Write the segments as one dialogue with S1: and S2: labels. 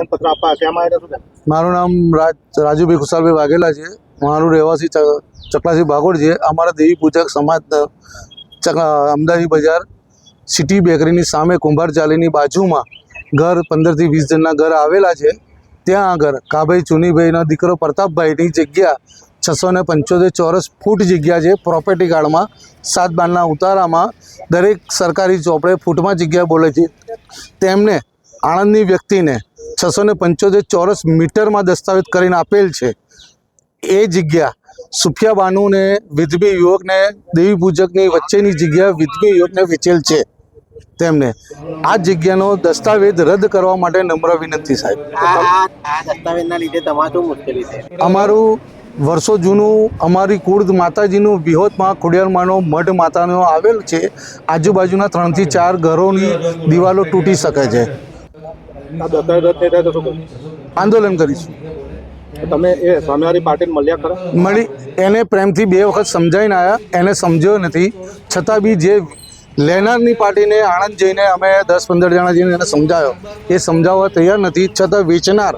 S1: આપવા ક્યાં શું થાય?
S2: મારું નામ રાજુભાઈ ખુશાલભાઈ વાઘેલા છે. મારું રહેવાસી ચકલાસી ભાગોળ છે. અમારા દેવી પૂજક સમાજ અમદાવાદી બજાર સિટી બેકરીની સામે કુંભાર ચાલીની બાજુમાં ઘર પંદરથી વીસ જણના ઘર આવેલા છે. ત્યાં આગળ કાભાઈ ચુનીભાઈનો દીકરો પ્રતાપભાઈની જગ્યા છસો ને પંચોતેર ચોરસ ફૂટ જગ્યા છે. પ્રોપર્ટી કાર્ડમાં સાત બારના ઉતારામાં દરેક સરકારી ચોપડે ફૂટમાં જગ્યા બોલે છે. તેમને આણંદની વ્યક્તિને છસો ને પંચોતેર ચોરસ મીટરમાં દસ્તાવેજ કરીને આપેલ છે. એ જગ્યા સુફિયા બાનુને વિધવી યુવકને દેવી પૂજકની વચ્ચેની જગ્યા વિધવી યુવકને વેચેલ છે તેમને. આ જગ્યાનો દસ્તાવેજ રદ કરવા માટે નમ્ર વિનંતી સાહેબ. અમારું વર્ષો જૂનું અમારી કુર્દ માતાજીનું વિહોતમાં ખોડિયારમાંનો મઢ માતાનો આવેલ છે. આજુબાજુના ત્રણથી ચાર ઘરોની દિવાલો તૂટી શકે છે. આંદોલન કરીશું.
S1: તમે એ સામેવાળી પાર્ટીને મળ્યા ખરા?
S2: મળી એને પ્રેમથી બે વખત સમજાવીને આવ્યા એને સમજ્યો નથી. છતાં બી જે લેનારની પાર્ટીને આણંદ જઈને અમે દસ પંદર જણા જઈને એને સમજાયો. એ સમજાવવા તૈયાર નથી. છતાં વેચનાર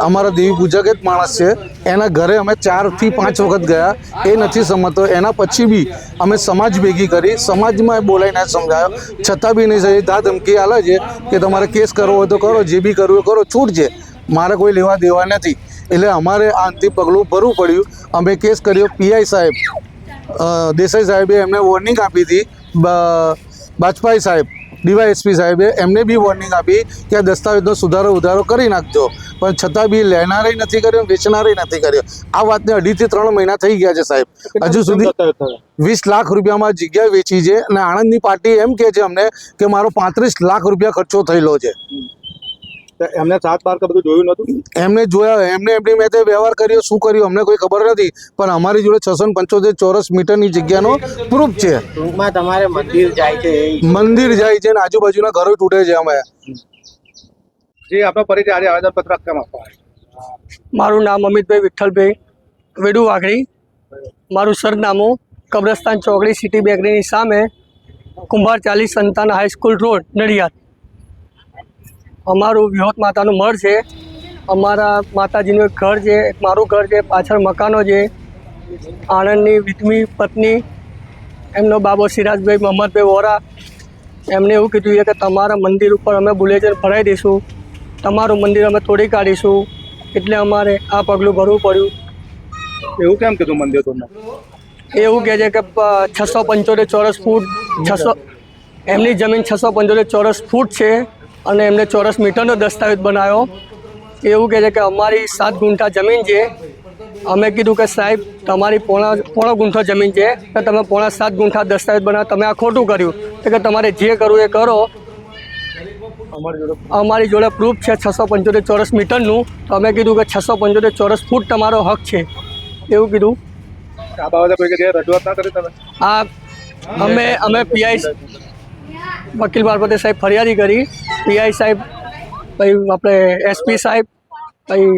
S2: અમારા દેવી પૂજક જ માણસ છે. એના ઘરે અમે ચારથી પાંચ વખત ગયા. એ નથી સમજતો. એના પછી બી અમે સમાજ ભેગી કરી, સમાજમાં બોલાવીને સમજાયો. છતાં બી નહીં સહી ધા ધમકી આલે છે કે તમારે કેસ કરવો હોય તો કરો, જે બી કરવું કરો, છૂટ છે. મારે કોઈ લેવા દેવા નથી. એટલે અમારે આ અંતિમ પગલું ભરવું પડ્યું. અમે કેસ કર્યો. પીઆઈ સાહેબ દેસાઈ સાહેબે એમને વોર્નિંગ આપી હતી. બાજપાઈ સાહેબ ડીવાયએસપી સાહેબે એમને બી વોર્નિંગ આપી કે આ દસ્તાવેજનો સુધારો ઉધારો કરી નાખજો. પણ છતાં બી લેનારે નથી કર્યો વેચનારે નથી કર્યો. આ વાતને અઢીથી ત્રણ મહિના થઈ ગયા છે સાહેબ. હજુ સુધી વીસ લાખ રૂપિયામાં જગ્યા વેચી છે અને આણંદની પાર્ટી એમ કહે છે અમને કે મારો પાંત્રીસ લાખ રૂપિયા ખર્ચો થયેલો છે.
S1: એમને સાત બાર કે બધું જોયું નતું?
S2: એમને જોયા એમને એમની મેં વ્યવહાર કર્યો શું કર્યું અમને કોઈ ખબર નથી. પણ અમારી જોડે છસો પંચોતેર ચોરસ મીટરની જગ્યાનો પ્રૂફ છે.
S1: ટૂંકમાં તમારે મંદિર જાય છે
S2: મંદિર જાય છે ને આજુબાજુના ઘરો તૂટે છે અમે.
S1: જે આપણો પરિચય આજે આવેદનપત્ર કેમ આપવા
S3: મારું નામ અમિતભાઈ વિઠ્ઠલભાઈ વેડુ વાઘડી મારું સરનામું કબ્રસ્તાન ચોકડી સિટી બેકરીની સામે કુંભાર ચાલીસ સંતાન હાઈસ્કૂલ રોડ નડિયાદ. અમારું વિહોત માતાનું મઢ છે. અમારા માતાજીનું એક ઘર છે એક મારું ઘર છે પાછળ મકાનો છે. આણંદની વિધમી પત્ની એમનો બાબો સિરાજભાઈ મોહમ્મદભાઈ વોરા. એમને એવું કીધું છે કે તમારા મંદિર ઉપર અમે બુલેચર ફરાઈ દઈશું. તમારું મંદિર અમે તોડી કાઢીશું. એટલે અમારે આ પગલું ભરવું પડ્યું.
S1: એવું કેમ કીધું મંદિર તમને?
S3: એવું કહે છે કે છસો પંચોતેર ચોરસ ફૂટ છસો એમની જમીન છસો પંચોતેર ચોરસ ફૂટ છે. અને એમને ચોરસ મીટરનો દસ્તાવેજ બનાવ્યો. એવું કહે છે કે અમારી સાત ગુંઠા જમીન છે. અમે કીધું કે સાહેબ તમારી પોણા પોણો ગુંઠો જમીન છે. તો તમે પોણા સાત ગુંઠા દસ્તાવેજ બનાવો તમે આ ખોટું કર્યું. તો કે તમારે જે કરવું એ કરો.
S1: અમારી જોડે
S3: પ્રૂફ છે છસો પંચોતેર ચોરસ મીટરનું. તો અમે કીધું કે છસો પંચોતેર ચોરસ ફૂટ તમારો હક છે. એવું કીધું.
S1: આ બાબતે કોઈ રજૂઆત ના કરી તમે?
S3: આ અમે અમે પીઆઈ વકીલ મારફતે સાહેબ ફરિયાદી કરી. પીઆઈ સાહેબ પછી આપણે એસપી સાહેબ પછી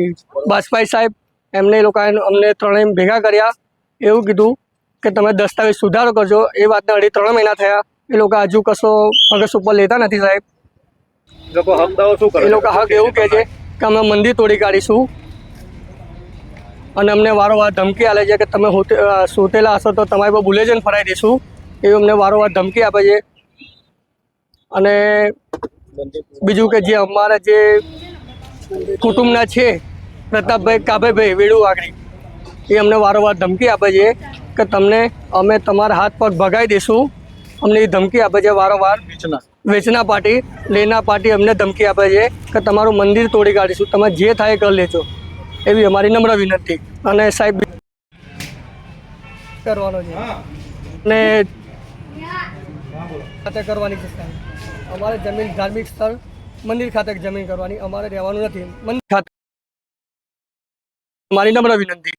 S3: બાજપાઈ સાહેબ એમને એ લોકોએ અમને ત્રણેય ભેગા કર્યા. એવું કીધું કે તમે દસ્તાવેજ સુધારો કરજો. એ વાતને અઢી ત્રણ મહિના થયા. એ લોકો હજુ કશો મગજ ઉપર લેતા નથી સાહેબ.
S1: એ લોકો હક શું કરે?
S3: એ લોકો હક એવું કહે છે કે અમે મંદિર તોડી કાઢીશું. અને અમને વારંવાર ધમકી આપે છે કે તમે સુતેલા હશો તો તમારી પર બુલેજન ફરાઈ દઈશું એવી અમને વારંવાર ધમકી આપે છે. અને બીજું કે જે અમારા જે કુટુંબના છે પ્રતાપભાઈ કાભાઈભાઈ વેડુ વાગડી એ અમને વારંવાર ધમકી આપે છે કે તમને અમે તમારા હાથ પગ ભગાઈ દઈશું અમને એ ધમકી આપે છે વારંવાર. વેચના. વેચના પાર્ટી લેના પાર્ટી અમને ધમકી આપે છે કે તમારું મંદિર તોડી કાઢીશું. તમે જે થાય કરી લેજો. એવી અમારી નમ્ર વિનંતી. અને સાહેબ કરવાનો છે. અને ખાતે કરવાની છે અમારે જમીન ધાર્મિક સ્થળ, મંદિર ખાતે જમીન કરવાની. અમારે રહેવાનું નથી. મંદિર ખાતે મારી નમ્ર વિનંતી.